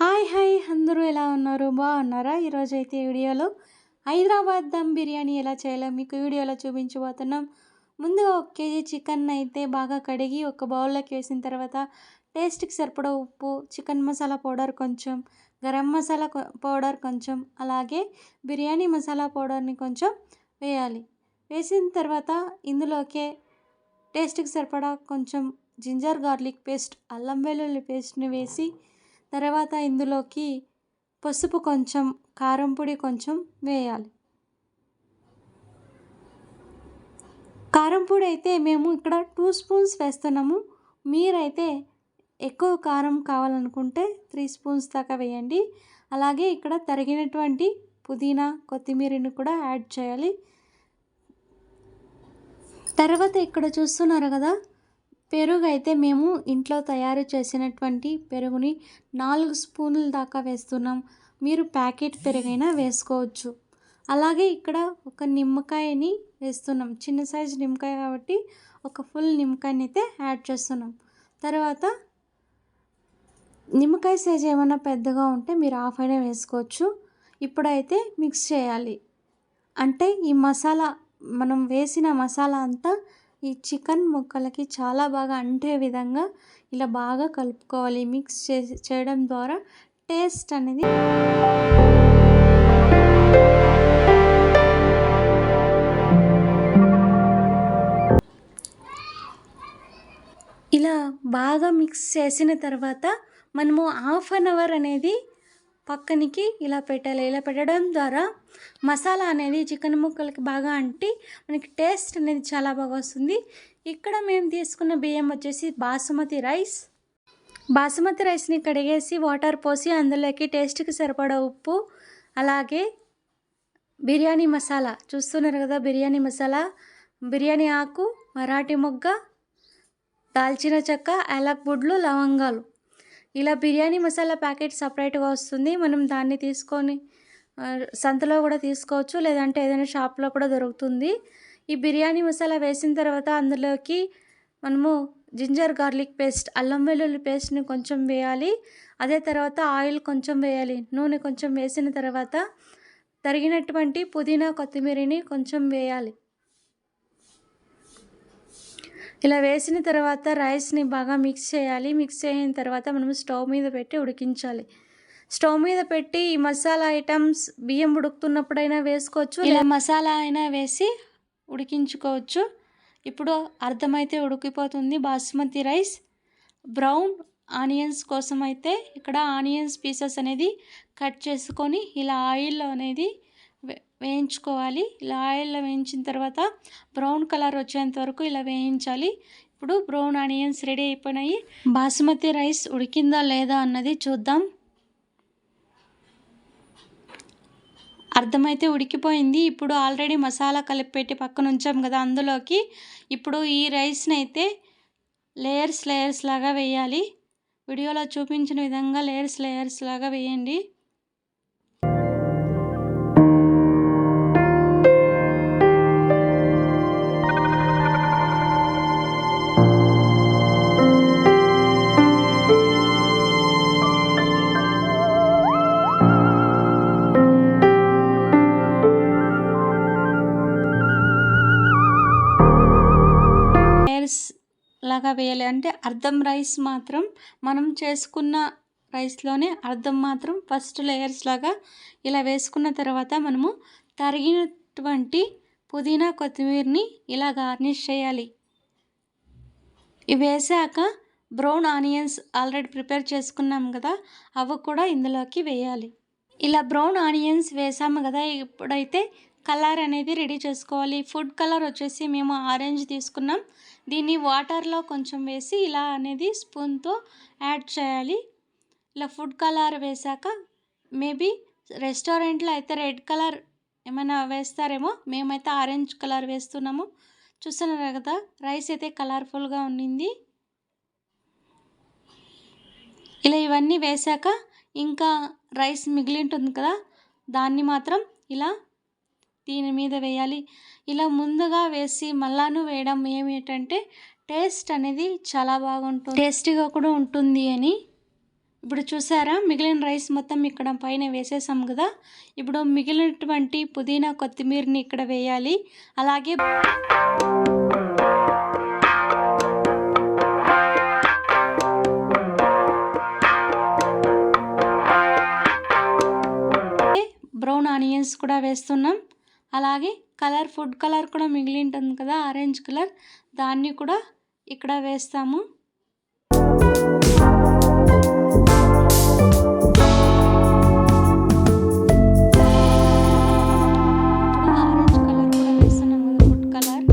Hi hi అందరూ ఎలా ఉన్నారు? బాగున్నారా? ఈరోజు అయితే వీడియోలో హైదరాబాద్ దమ్ బిర్యానీ ఎలా చేయాలో మీకు వీడియోలో చూపించబోతున్నాం. ముందుగా ఒక కేజీ చికెన్ అయితే బాగా కడిగి ఒక బౌల్లోకి వేసిన తర్వాత టేస్ట్కి సరిపడా ఉప్పు చికెన్ మసాలా పౌడర్ కొంచెం గరం మసాలా పౌడర్ కొంచెం అలాగే బిర్యానీ మసాలా పౌడర్ని కొంచెం వేయాలి. వేసిన తర్వాత ఇందులోకే టేస్ట్కి సరిపడా కొంచెం జింజర్ గార్లిక్ పేస్ట్ అల్లం వెల్లుల్లి పేస్ట్ని వేసి తర్వాత ఇందులోకి పసుపు కొంచెం కారం పొడి కొంచెం వేయాలి. కారం పొడి అయితే మేము ఇక్కడ టూ స్పూన్స్ వేస్తున్నాము. మీరైతే ఎక్కువ కారం కావాలనుకుంటే త్రీ స్పూన్స్ దాకా వేయండి. అలాగే ఇక్కడ తరిగినటువంటి పుదీనా కొత్తిమీరని కూడా యాడ్ చేయాలి. తర్వాత ఇక్కడ చూస్తున్నారు కదా పెరుగు అయితే మేము ఇంట్లో తయారు చేసినటువంటి పెరుగుని నాలుగు స్పూన్ల దాకా వేస్తున్నాం. మీరు ప్యాకెట్ పెరుగైనా వేసుకోవచ్చు. అలాగే ఇక్కడ ఒక నిమ్మకాయని వేస్తున్నాం. చిన్న సైజు నిమ్మకాయ కాబట్టి ఒక ఫుల్ నిమ్మకాయని అయితే యాడ్ చేస్తున్నాం. తర్వాత నిమ్మకాయ సైజ్ ఏమైనా పెద్దగా ఉంటే మీరు హాఫ్ అయినా వేసుకోవచ్చు. ఇప్పుడైతే మిక్స్ చేయాలి. అంటే ఈ మసాలా మనం వేసిన మసాలా అంతా ఈ చికెన్ ముక్కలకి చాలా బాగా అంటే విధంగా ఇలా బాగా కలుపుకోవాలి. మిక్స్ చేసి చేయడం ద్వారా టేస్ట్ అనేది ఇలా బాగా మిక్స్ చేసిన తర్వాత మనము హాఫ్ అన్ అవర్ అనేది పక్కనికి ఇలా పెట్టాలి. ఇలా పెట్టడం ద్వారా మసాలా అనేది చికెన్ ముక్కలకి బాగా అంటి మనకి టేస్ట్ అనేది చాలా బాగా వస్తుంది. ఇక్కడ మేము తీసుకున్న బియ్యం వచ్చేసి బాసుమతి రైస్. బాసుమతి రైస్ని కడిగేసి వాటర్ పోసి అందులోకి టేస్ట్కి సరిపడా ఉప్పు అలాగే బిర్యానీ మసాలా. చూస్తున్నారు కదా బిర్యానీ మసాలా. బిర్యానీ ఆకు మరాఠీ మొగ్గ దాల్చిన చెక్క యాలక్ బుడ్లు లవంగాలు. ఇలా బిర్యానీ మసాలా ప్యాకెట్ సపరేట్గా వస్తుంది. మనం దాన్ని తీసుకొని సంతలో కూడా తీసుకోవచ్చు. లేదంటే ఏదైనా షాప్లో కూడా దొరుకుతుంది. ఈ బిర్యానీ మసాలా వేసిన తర్వాత అందులోకి మనము జింజర్ గార్లిక్ పేస్ట్ అల్లం వెల్లుల్లి పేస్ట్ని కొంచెం వేయాలి. అదే తర్వాత ఆయిల్ కొంచెం వేయాలి. నూనె కొంచెం వేసిన తర్వాత తరిగినటువంటి పుదీనా కొత్తిమీరని కొంచెం వేయాలి. ఇలా వేసిన తర్వాత రైస్ని బాగా మిక్స్ చేయాలి. మిక్స్ చేసిన తర్వాత మనం స్టవ్ మీద పెట్టి ఉడికించాలి. స్టవ్ మీద పెట్టి ఈ మసాలా ఐటమ్స్ బియ్యం ఉడుకుతున్నప్పుడైనా వేసుకోవచ్చు. ఇలా మసాలా అయినా వేసి ఉడికించుకోవచ్చు. ఇప్పుడు అర్థమైతే ఉడికిపోతుంది. బాస్మతి రైస్ బ్రౌన్ ఆనియన్స్ కోసం అయితే ఇక్కడ ఆనియన్స్ పీసెస్ అనేది కట్ చేసుకొని ఇలా ఆయిల్ అనేది వేయించుకోవాలి. ఇలా ఆయిల్లో వేయించిన తర్వాత బ్రౌన్ కలర్ వచ్చేంత వరకు ఇలా వేయించాలి. ఇప్పుడు బ్రౌన్ ఆనియన్స్ రెడీ అయిపోయినాయి. బాసుమతి రైస్ ఉడికిందా లేదా అన్నది చూద్దాం. అర్థమైతే ఉడికిపోయింది. ఇప్పుడు ఆల్రెడీ మసాలా కలిపి పెట్టి పక్కన ఉంచాం కదా అందులోకి. ఇప్పుడు ఈ రైస్ని అయితే లేయర్స్ లేయర్స్ లాగా వేయాలి. వీడియోలో చూపించిన విధంగా లేయర్స్ లేయర్స్ లాగా వేయండి. రైస్ లాగా వేయాలి. అంటే అర్ధం రైస్ మాత్రం మనం చేసుకున్న రైస్లోనే అర్ధం మాత్రం ఫస్ట్ లేయర్స్ లాగా ఇలా వేసుకున్న తర్వాత మనము తరిగినటువంటి పుదీనా కొత్తిమీరని ఇలా గార్నిష్ చేయాలి. ఇవి వేసాక బ్రౌన్ ఆనియన్స్ ఆల్రెడీ ప్రిపేర్ చేసుకున్నాం కదా అవి కూడా ఇందులోకి వేయాలి. ఇలా బ్రౌన్ ఆనియన్స్ వేసాము కదా ఇప్పుడైతే కలర్ అనేది రెడీ చేసుకోవాలి. ఫుడ్ కలర్ వచ్చేసి మేము ఆరెంజ్ తీసుకున్నాం. దీన్ని వాటర్లో కొంచెం వేసి ఇలా అనేది స్పూన్తో యాడ్ చేయాలి. ఇలా ఫుడ్ కలర్ వేసాక మేబీ రెస్టారెంట్లో అయితే రెడ్ కలర్ ఏమైనా వేస్తారేమో మేమైతే ఆరెంజ్ కలర్ వేస్తున్నాము. చూస్తున్నారు కదా రైస్ అయితే కలర్ఫుల్గా ఉండింది. ఇలా ఇవన్నీ వేసాక ఇంకా రైస్ మిగిలి ఉంటుంది కదా దాన్ని మాత్రం ఇలా దీని మీద వేయాలి. ఇలా ముందుగా వేసి మళ్ళాను వేయడం ఏమిటంటే టేస్ట్ అనేది చాలా బాగుంటుంది. టేస్టీగా కూడా ఉంటుంది అని. ఇప్పుడు చూసారా మిగిలిన రైస్ మొత్తం ఇక్కడ పైన వేసేసాం కదా. ఇప్పుడు మిగిలినటువంటి పుదీనా కొత్తిమీరని ఇక్కడ వేయాలి. అలాగే బ్రౌన్ ఆనియన్స్ కూడా వేస్తున్నాం. అలాగే కలర్ ఫుడ్ కలర్ కూడా మిగిలి ఉంటుంది కదా ఆరెంజ్ కలర్. దాన్ని కూడా ఇక్కడ వేస్తాము. ఆరెంజ్ కలర్ కూడా ఫుడ్ కలర్.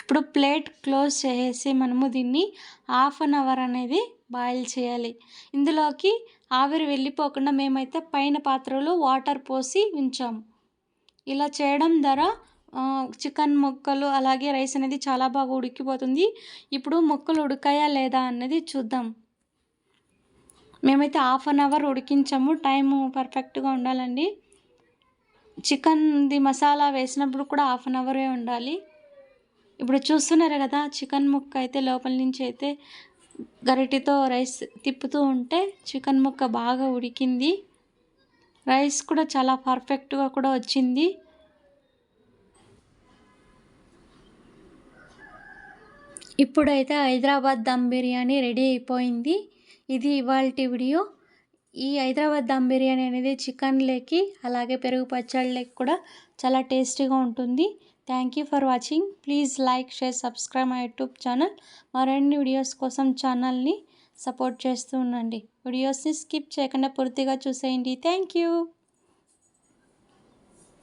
ఇప్పుడు ప్లేట్ క్లోజ్ చేసేసి మనము దీన్ని హాఫ్ అన్ అవర్ అనేది బాయిల్ చేయాలి. ఇందులోకి ఆవిరి వెళ్ళిపోకుండా మేమైతే పైన పాత్రలో వాటర్ పోసి ఉంచాము. ఇలా చేయడం ద్వారా చికెన్ ముక్కలు అలాగే రైస్ అనేది చాలా బాగా ఉడికిపోతుంది. ఇప్పుడు ముక్కలు ఉడికాయా లేదా అన్నది చూద్దాం. మేమైతే హాఫ్ అన్ అవర్ ఉడికించాము. టైం పర్ఫెక్ట్గా ఉండాలండి. చికెన్ది మసాలా వేసినప్పుడు కూడా హాఫ్ అన్ అవరే ఉండాలి. ఇప్పుడు చూస్తున్నారు కదా చికెన్ ముక్క అయితే లోపల నుంచి అయితే గరిటితో రైస్ తిప్పుతూ ఉంటే చికెన్ ముక్క బాగా ఉడికింది. రైస్ కూడా చాలా పర్ఫెక్ట్గా కూడా వచ్చింది. ఇప్పుడైతే హైదరాబాద్ దమ్ బిర్యానీ రెడీ అయిపోయింది. ఇది ఇవాళ వీడియో. ఈ హైదరాబాద్ దమ్ బిర్యానీ అనేది చికెన్లోకి అలాగే పెరుగు పచ్చళ్ళకి కూడా చాలా టేస్టీగా ఉంటుంది. Thank you for watching please like share subscribe my YouTube channel మరిన్ని వీడియోస్ కోసం ఛానల్ని సపోర్ట్ చేస్తూ ఉండండి. వీడియోస్ని స్కిప్ చేయకుండా పూర్తిగా చూసేయండి. Thank you